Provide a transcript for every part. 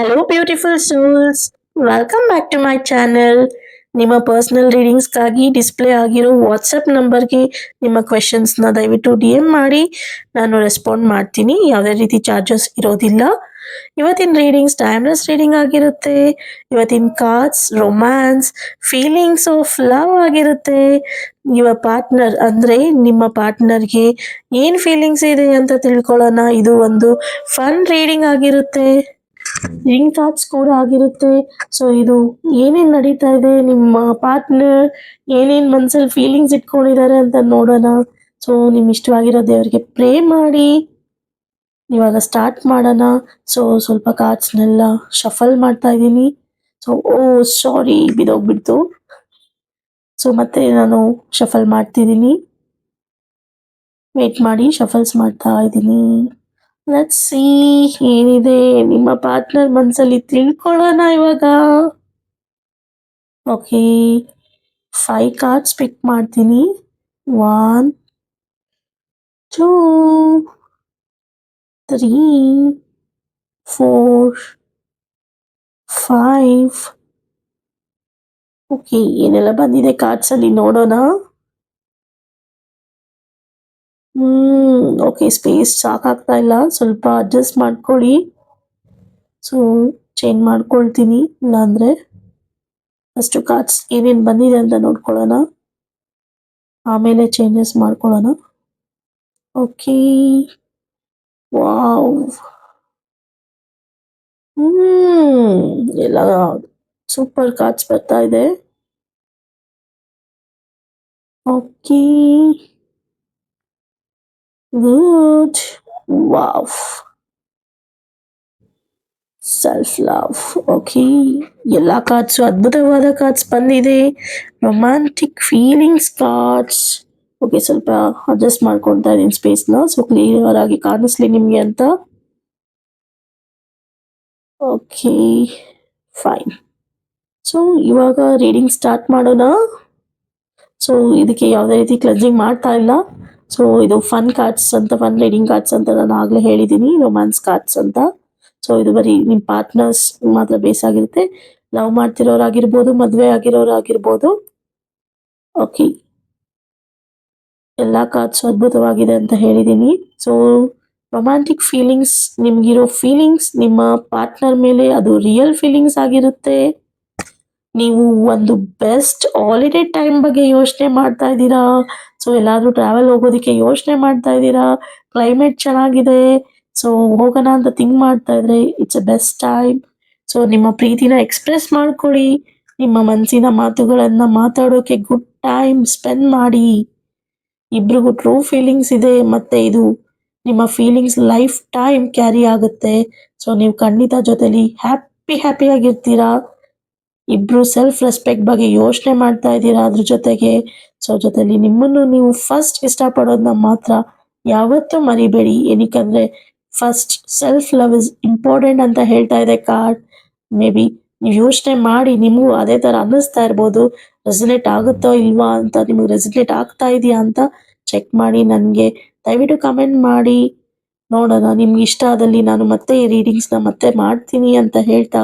Hello beautiful souls welcome back to my channel ನಿಮ್ಮ personal ರೀಡಿಂಗ್ಸ್ಗಾಗಿ display ಆಗಿರೋ WhatsApp ನಂಬರ್ಗೆ ನಿಮ್ಮ ಕ್ವೆಶನ್ಸ್ನ ದಯವಿಟ್ಟು ಡಿ ಎಂ ಮಾಡಿ. ನಾನು ರೆಸ್ಪಾಂಡ್ ಮಾಡ್ತೀನಿ. ಯಾವುದೇ ರೀತಿ ಚಾರ್ಜಸ್ ಇರೋದಿಲ್ಲ. ಇವತ್ತಿನ ರೀಡಿಂಗ್ಸ್ ಟೈಮ್ಲೆಸ್ ರೀಡಿಂಗ್ ಆಗಿರುತ್ತೆ. ಇವತ್ತಿನ cards romance feelings of love ಆಗಿರುತ್ತೆ. ಯುವ ಪಾರ್ಟ್ನರ್ ಅಂದರೆ ನಿಮ್ಮ ಪಾರ್ಟ್ನರ್ಗೆ ಏನು ಫೀಲಿಂಗ್ಸ್ ಇದೆ ಅಂತ ತಿಳ್ಕೊಳ್ಳೋಣ. ಇದು ಒಂದು ಫನ್ ರೀಡಿಂಗ್ ಆಗಿರುತ್ತೆ. ರಿಂಗ್ ಥಾಟ್ಸ್ ಕೂಡ ಆಗಿರುತ್ತೆ. ಸೊ ಇದು ಏನೇನ್ ನಡೀತಾ ಇದೆ, ನಿಮ್ಮ ಪಾರ್ಟ್ನರ್ ಏನೇನ್ ಮನ್ಸಲ್ಲಿ ಫೀಲಿಂಗ್ಸ್ ಇಟ್ಕೊಂಡಿದ್ದಾರೆ ಅಂತ ನೋಡೋಣ. ಸೊ ನಿಮ್ ಇಷ್ಟವಾಗಿರೋ ದೇವರಿಗೆ ಪ್ರೇ ಮಾಡಿ. ಇವಾಗ ಸ್ಟಾರ್ಟ್ ಮಾಡೋಣ. ಸೊ ಸ್ವಲ್ಪ ಕಾರ್ಡ್ಸ್ನೆಲ್ಲ ಶಫಲ್ ಮಾಡ್ತಾ ಇದ್ದೀನಿ. ಸೊ ಓ ಸಾರಿ ಬಿದೋಗ್ಬಿಡ್ತು ಸೊ ಮತ್ತೆ ನಾನು ಶಫಲ್ ಮಾಡ್ತಿದ್ದೀನಿ. ವೇಟ್ ಮಾಡಿ ಶಫಲ್ಸ್ ಮಾಡ್ತಾ ಇದ್ದೀನಿ. ಲೆಟ್ಸ್ ಸಿ ಏನಿದೆ? ನಿಮ್ಮ ಪಾರ್ಟ್ನರ್ ಮನಸ್ಸಲ್ಲಿ ತಿಳ್ಕೊಳ್ಳೋಣ ಇವಾಗ. ಓಕೆ ಫೈವ್ ಕಾರ್ಡ್ಸ್ ಪಿಕ್ ಮಾಡ್ತೀನಿ. One two three four five okay ಏನೆಲ್ಲ ಬಂದಿದೆ ಕಾರ್ಡ್ಸಲ್ಲಿ ನೋಡೋಣ. ಹ್ಮ್ ಓಕೆ ಸ್ಪೇಸ್ ಸಾಕಾಗ್ತಾ ಇಲ್ಲ. ಸ್ವಲ್ಪ ಅಡ್ಜಸ್ಟ್ ಮಾಡ್ಕೊಳ್ಳಿ. ಸೊ ಚೇಂಜ್ ಮಾಡ್ಕೊಳ್ತೀನಿ. ಇಲ್ಲಾಂದರೆ ಅಷ್ಟು ಕಾರ್ಡ್ಸ್ ಏನೇನು ಬಂದಿದೆ ಅಂತ ನೋಡ್ಕೊಳ್ಳೋಣ. ಆಮೇಲೆ ಚೇಂಜಸ್ ಮಾಡ್ಕೊಳ್ಳೋಣ. ಓಕೆ ವಾವ್ ಎಲ್ಲ ಸೂಪರ್ ಕಾರ್ಡ್ಸ್ ಬರ್ತಾ ಇದೆ. Okay good wow self love okay ಎಲ್ಲ ಕಾರ್ಡ್ಸು ಅದ್ಭುತವಾದ ಕಾರ್ಡ್ಸ್ ಬಂದಿದೆ. ರೊಮ್ಯಾಂಟಿಕ್ ಫೀಲಿಂಗ್ಸ್ ಕಾರ್ಡ್ಸ್ ಓಕೆ ಸ್ವಲ್ಪ ಅಡ್ಜಸ್ಟ್ ಮಾಡ್ಕೊಳ್ತಾ ಇದ್ದೀನಿ ಸ್ಪೇಸ್ನ ಸೊ ಕ್ಲಿಯರ್ ಆಗಿ ಕಾಣಿಸ್ಲಿ ನಿಮಗೆ ಅಂತ. ಓಕೆ ಫೈನ್ ಸೊ ಇವಾಗ ರೀಡಿಂಗ್ ಸ್ಟಾರ್ಟ್ ಮಾಡೋಣ. ಸೊ ಇದಕ್ಕೆ ಯಾವುದೇ ರೀತಿ ಕ್ಲಜಿಂಗ್ ಮಾಡ್ತಾ ಇಲ್ಲ. ಸೊ ಇದು ಫನ್ ಕಾರ್ಡ್ಸ್ ಅಂತ ಫನ್ ರೀಡಿಂಗ್ ಕಾರ್ಡ್ಸ್ ಅಂತ ನಾನು ಆಗಲೇ ಹೇಳಿದ್ದೀನಿ ರೊಮ್ಯಾನ್ಸ್ ಕಾರ್ಡ್ಸ್ ಅಂತ. ಸೊ ಇದು ಬರೀ ನಿಮ್ಮ ಪಾರ್ಟ್ನರ್ಸ್ ಮಾತ್ರ ಬೇಸ್ ಆಗಿರುತ್ತೆ. ಲವ್ ಮಾಡ್ತಿರೋರಾಗಿರ್ಬೋದು, ಮದುವೆ ಆಗಿರೋರಾಗಿರ್ಬೋದು. ಓಕೆ ಎಲ್ಲ ಕಾರ್ಡ್ಸ್ ಅದ್ಭುತವಾಗಿದೆ ಅಂತ ಹೇಳಿದ್ದೀನಿ ಸೊ ರೊಮ್ಯಾಂಟಿಕ್ ಫೀಲಿಂಗ್ಸ್ ನಿಮ್ಗಿರೋ ಫೀಲಿಂಗ್ಸ್ ನಿಮ್ಮ ಪಾರ್ಟ್ನರ್ ಮೇಲೆ ಅದು ರಿಯಲ್ ಫೀಲಿಂಗ್ಸ್ ಆಗಿರುತ್ತೆ. ನೀವು ಒಂದು ಬೆಸ್ಟ್ ಹಾಲಿಡೇ ಟೈಮ್ ಬಗ್ಗೆ ಯೋಚನೆ ಮಾಡ್ತಾ ಇದ್ದೀರಾ? ಸೊ ಎಲ್ಲಾದರೂ ಟ್ರಾವೆಲ್ ಹೋಗೋದಕ್ಕೆ ಯೋಚನೆ ಮಾಡ್ತಾ ಇದ್ದೀರಾ? ಕ್ಲೈಮೇಟ್ ಚೆನ್ನಾಗಿದೆ. ಸೊ ಹೋಗೋಣ ಅಂತ ಥಿಂಕ್ ಮಾಡ್ತಾ ಇದ್ರೆ it's a best time so ನಿಮ್ಮ ಪ್ರೀತಿನ ಎಕ್ಸ್ಪ್ರೆಸ್ ಮಾಡ್ಕೊಳ್ಳಿ. ನಿಮ್ಮ ಮನಸ್ಸಿನ ಮಾತುಗಳನ್ನ ಮಾತಾಡೋಕೆ ಗುಡ್ ಟೈಮ್ ಸ್ಪೆಂಡ್ ಮಾಡಿ. ಇಬ್ರಿಗೂ ಟ್ರೂ ಫೀಲಿಂಗ್ಸ್ ಇದೆ. ಮತ್ತೆ ಇದು ನಿಮ್ಮ ಫೀಲಿಂಗ್ಸ್ ಲೈಫ್ ಟೈಮ್ ಕ್ಯಾರಿ ಆಗುತ್ತೆ. ಸೊ ನೀವು ಖಂಡಿತ ಜೊತೆಲಿ ಹ್ಯಾಪಿ ಹ್ಯಾಪಿ ಆಗಿರ್ತೀರಾ? ಇಬ್ರು ಸೆಲ್ಫ್ ರೆಸ್ಪೆಕ್ಟ್ ಬಗ್ಗೆ ಯೋಚನೆ ಮಾಡ್ತಾ ಇದ್ದೀರಾ? ಅದ್ರ ಜೊತೆಗೆ ಸೊ ಜೊತೆಲಿ ನಿಮ್ಮನ್ನು ನೀವು ಫಸ್ಟ್ ಇಷ್ಟಪಡೋದನ್ನ ಮಾತ್ರ ಯಾವತ್ತೂ ಮರಿಬೇಡಿ. ಏನಕ್ಕಂದ್ರೆ first self love is important ಅಂತ ಹೇಳ್ತಾ ಇದೆ ಕಾರ್ಡ್ ಮೇ ಬಿ ನೀವು ಯೋಚನೆ ಮಾಡಿ, ನಿಮಗೂ ಅದೇ ತರ ಅನ್ನಿಸ್ತಾ ಇರ್ಬೋದು. ರೆಸಿನೇಟ್ ಆಗುತ್ತೋ ಇಲ್ವಾ ಅಂತ ನಿಮಗೆ ರೆಸಿನೇಟ್ ಆಗ್ತಾ ಇದೆಯಾ ಅಂತ ಚೆಕ್ ಮಾಡಿ, ನನಗೆ ದಯವಿಟ್ಟು ಕಮೆಂಟ್ ಮಾಡಿ. ನೋಡೋಣ, ನಿಮ್ಗೆ ಇಷ್ಟ ಆದಲ್ಲಿ ನಾನು ಮತ್ತೆ ಈ ರೀಡಿಂಗ್ಸ್ನ ಮತ್ತೆ ಮಾಡ್ತೀನಿ ಅಂತ ಹೇಳ್ತಾ,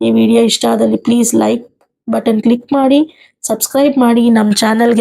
ಈ ವಿಡಿಯೋ ಇಷ್ಟ ಆದಲ್ಲಿ ಪ್ಲೀಸ್ ಲೈಕ್ ಬಟನ್ ಕ್ಲಿಕ್ ಮಾಡಿ ಸಬ್ಸ್ಕ್ರೈಬ್ ಮಾಡಿ ನಮ್ಮ ಚಾನಲ್ಗೆ